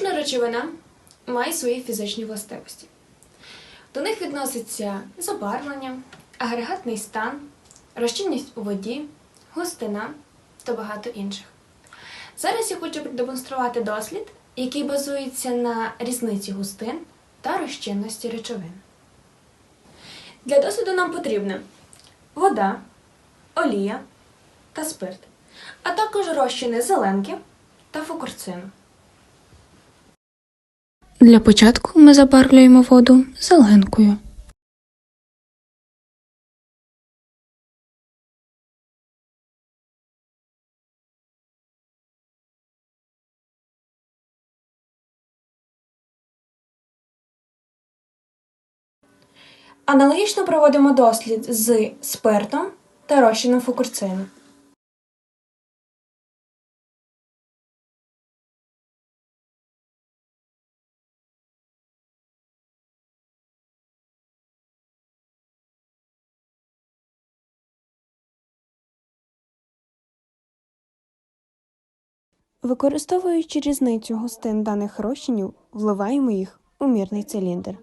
Кожна речовина має свої фізичні властивості. До них відноситься забарвлення, агрегатний стан, розчинність у воді, густина та багато інших. Зараз я хочу продемонструвати дослід, який базується на різниці густин та розчинності речовин. Для досліду нам потрібна вода, олія та спирт, а також розчини зеленки та фукурцину. Для початку ми забарвлюємо воду зеленкою. Аналогічно проводимо дослід з спиртом та розчином фукурцину. Використовуючи різницю густин даних розчинів, вливаємо їх у мірний циліндр.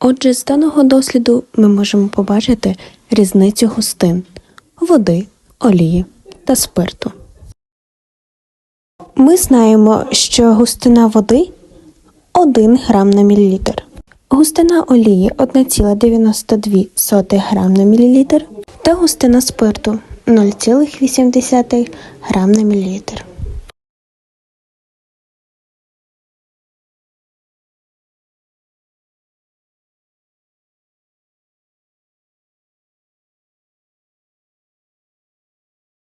Отже, з даного досліду ми можемо побачити різницю густин води, олії та спирту. Ми знаємо, що густина води 1 грам на мілілітр. Густина олії 1,92 грам на мілілітр та густина спирту 0,8 грам на мілілітр.